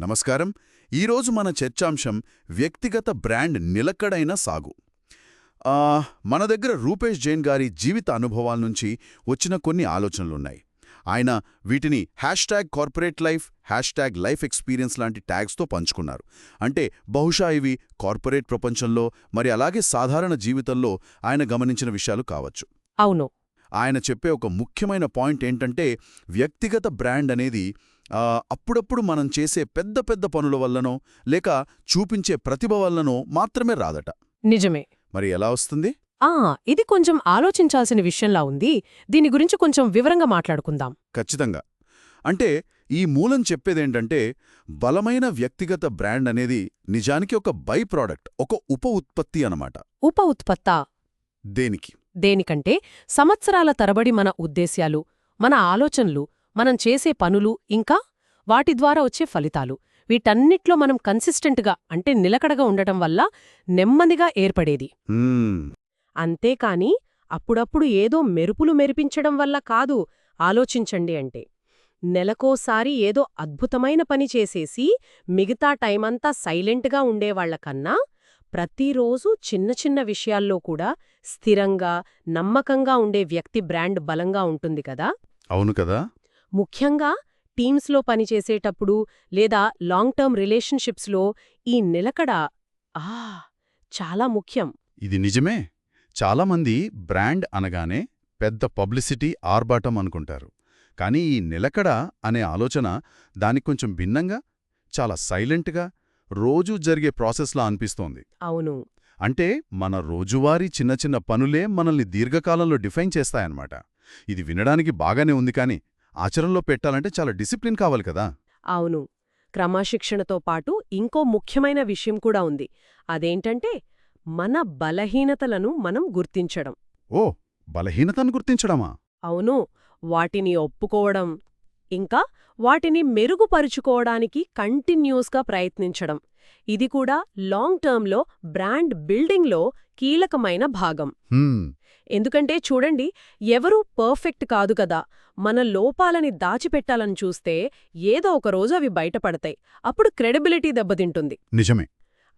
నమస్కారం. ఈరోజు మన చర్చాంశం వ్యక్తిగత బ్రాండ్ నిలకడైన సాగు. ఆ, మన దగ్గర రూపేష్ జైన్ గారి జీవిత అనుభవాల నుంచి వచ్చిన కొన్ని ఆలోచనలున్నాయి. ఆయన వీటిని hashtag corporate life hashtag life experience లాంటి ట్యాగ్స్తో పంచుకున్నారు. అంటే బహుశా ఇవి కార్పొరేట్ ప్రపంచంలో మరి అలాగే సాధారణ జీవితంలో ఆయన గమనించిన విషయాలు కావచ్చు. అవును. ఆయన చెప్పే ఒక ముఖ్యమైన పాయింట్ ఏంటంటే వ్యక్తిగత బ్రాండ్ అనేది అప్పుడప్పుడు మనం చేసే పెద్ద పెద్ద పనుల వల్లనో లేక చూపించే ప్రతిభ వల్లనో మాత్రమే రాదట. నిజమే. మరి ఎలా వస్తుంది? ఆ ఇది కొంచెం ఆలోచించాల్సిన విషయంలా ఉంది. దీని గురించి కొంచెం వివరంగా మాట్లాడుకుందాం. ఖచ్చితంగా. అంటే ఈ మూలం చెప్పేదేంటంటే బలమైన వ్యక్తిగత బ్రాండ్ అనేది నిజానికి ఒక బై ప్రోడక్ట్ ఒక ఉప ఉత్పత్తి అన్నమాట. ఉప ఉత్పత్తా? దేనికి? దేనికంటే సంవత్సరాల తరబడి మన ఉద్దేశ్యాలు మన ఆలోచనలు మనం చేసే పనులు ఇంకా వాటి ద్వారా వచ్చే ఫలితాలు. వీటన్నిట్లో మనం కన్సిస్టెంట్గా అంటే నిలకడగా ఉండటం వల్ల నెమ్మదిగా ఏర్పడేది. అంతేకాని అప్పుడప్పుడు ఏదో మెరుపులు మెరిపించడం వల్ల కాదు ఆలోచించండి అంటే. నెలకోసారి ఏదో అద్భుతమైన పని చేసేసి మిగతా టైమంతా సైలెంట్గా ఉండేవాళ్ళకన్నా ప్రతిరోజూ చిన్న చిన్న విషయాల్లో కూడా స్థిరంగా నమ్మకంగా ఉండే వ్యక్తి బ్రాండ్ బలంగా ఉంటుంది కదా? అవును కదా? ముఖ్యంగా టీమ్స్లో పనిచేసేటప్పుడు లేదా లాంగ్ టర్మ్ రిలేషన్షిప్స్లో ఈ నిలకడ ఆ చాలా ముఖ్యం. ఇది నిజమే. చాలామంది బ్రాండ్ అనగానే పెద్ద పబ్లిసిటీ ఆర్బాటం అనుకుంటారు. కానీ ఈ నిలకడ అనే ఆలోచన దానికి కొంచెం భిన్నంగా చాలా సైలెంట్గా రోజూ జరిగే ప్రాసెస్లా అనిపిస్తోంది. అవును. అంటే మన రోజువారీ చిన్న చిన్న పనులే మనల్ని దీర్ఘకాలంలో డిఫైన్ చేస్తాయన్నమాట. ఇది వినడానికి బాగానే ఉంది కానీ ఆచరణలో పెట్టాలంటే చాలా డిసిప్లిన్ కావాలి కదా. అవును. క్రమశిక్షణతో పాటు ఇంకో ముఖ్యమైన విషయం కూడా ఉంది. అదేంటంటే మన బలహీనతలను మనం గుర్తించడం. ఓ! బలహీనతను గుర్తించడమా? అవును. వాటిని ఒప్పుకోవడం ఇంకా వాటిని మెరుగుపరుచుకోవడానికి కంటిన్యూస్గా ప్రయత్నించడం. ఇది కూడా లాంగ్ టర్మ్లో బ్రాండ్ బిల్డింగ్లో కీలకమైన భాగం. ఎందుకంటే చూడండి ఎవరూ పర్ఫెక్ట్ కాదు కదా. మన లోపాలని దాచిపెట్టాలని చూస్తే ఏదో ఒక రోజు అవి బయటపడతాయి. అప్పుడు క్రెడిబిలిటీ దెబ్బతింటుంది. నిజమే.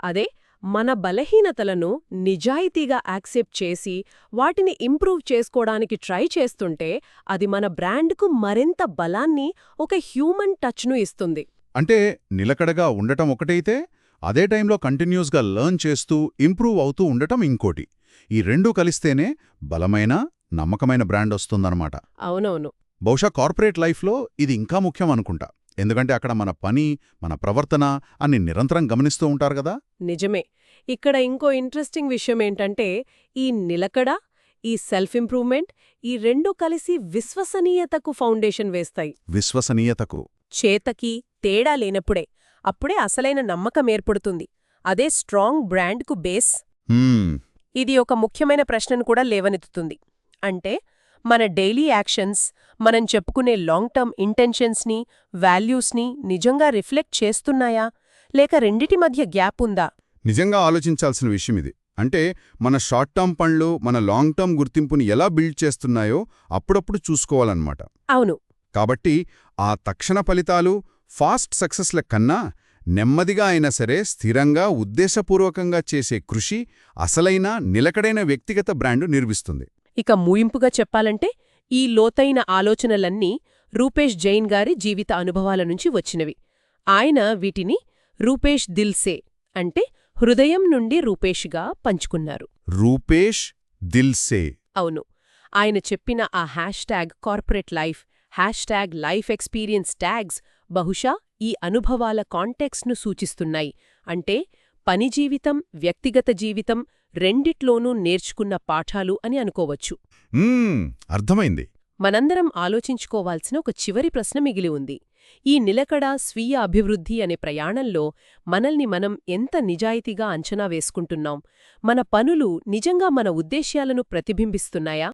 అదే మన బలహీనతలను నిజాయితీగా యాక్సెప్ట్ చేసి వాటిని ఇంప్రూవ్ చేసుకోవడానికి ట్రై చేస్తుంటే అది మన బ్రాండ్కు మరింత బలాన్ని ఒక హ్యూమన్ టచ్ను ఇస్తుంది. అంటే నిలకడగా ఉండటం ఒకటైతే అదే టైంలో కంటిన్యూస్గా లర్న్ చేస్తూ ఇంప్రూవ్ అవుతూ ఉండటం ఇంకోటి. ఈ రెండూ కలిస్తేనే బలమైన నమ్మకమైన బ్రాండ్ వస్తుందన్నమాట. అవునవును. బహుశా కార్పొరేట్ లైఫ్లో ఇది ఇంకా ముఖ్యం అనుకుంటా. ఎందుకంటే అక్కడ మన పని మన ప్రవర్తన అన్ని నిరంతరం గమనిస్తూ ఉంటారు కదా? నిజమే. ఇక్కడ ఇంకో ఇంట్రెస్టింగ్ విషయం ఏంటంటే ఈ నిలకడ ఈ సెల్ఫ్ ఇంప్రూవ్మెంట్ ఈ రెండు కలిసి విశ్వసనీయతకు ఫౌండేషన్ వేస్తాయి. విశ్వసనీయతకు. చేతకి తేడా లేనప్పుడే అప్పుడే అసలైన నమ్మకం ఏర్పడుతుంది. అదే స్ట్రాంగ్ బ్రాండ్కు బేస్. ఇది ఒక ముఖ్యమైన ప్రశ్నను కూడా లేవనెత్తుతుంది. అంటే మన డైలీ యాక్షన్స్ మనం చెప్పుకునే లాంగ్ టర్మ్ ఇంటెన్షన్స్ని వాల్యూస్ని నిజంగా రిఫ్లెక్ట్ చేస్తున్నాయా? లేక రెండిటి మధ్య గ్యాప్ ఉందా? నిజంగా ఆలోచించాల్సిన విషయం ఇది. అంటే మన షార్ట్ టర్మ్ పనులు మన లాంగ్ టర్మ్ గుర్తింపుని ఎలా బిల్డ్ చేస్తున్నాయో అప్పుడప్పుడు చూసుకోవాలన్నమాట. అవును. కాబట్టి ఆ తక్షణ ఫలితాలు ఫాస్ట్ సక్సెస్ల కన్నా నెమ్మదిగా అయినా సరే స్థిరంగా ఉద్దేశపూర్వకంగా చేసే కృషి అసలైన నిలకడైన వ్యక్తిగత బ్రాండు నిర్మిస్తుంది. ఇక ముయింపుగా చెప్పాలంటే ఈ లోతైన ఆలోచనలన్నీ రూపేష్ జైన్ గారి జీవిత అనుభవాల నుంచి వచ్చినవి. ఆయన వీటిని రూపేష్ దిల్సే అంటే హృదయం నుండి రూపేష్గా పంచుకున్నారు. రూపేష్ దిల్సే అవును. ఆయన చెప్పిన ఆ hashtag corporate life hashtag life experience tags బహుశా ఈ అనుభవాల కాంటెక్స్ను సూచిస్తున్నాయి. అంటే పని జీవితం వ్యక్తిగత జీవితం రెండిట్లోనూ నేర్చుకున్న పాఠాలు అని అనుకోవచ్చు. అర్థమైంది. మనందరం ఆలోచించుకోవాల్సిన ఒక చివరి ప్రశ్న మిగిలి ఉంది. ఈ నిలకడ స్వీయ అభివృద్ధి అనే ప్రయాణంలో మనల్ని మనం ఎంత నిజాయితీగా అంచనా వేసుకుంటున్నాం? మన పనులు నిజంగా మన ఉద్దేశ్యాలను ప్రతిబింబిస్తున్నాయా?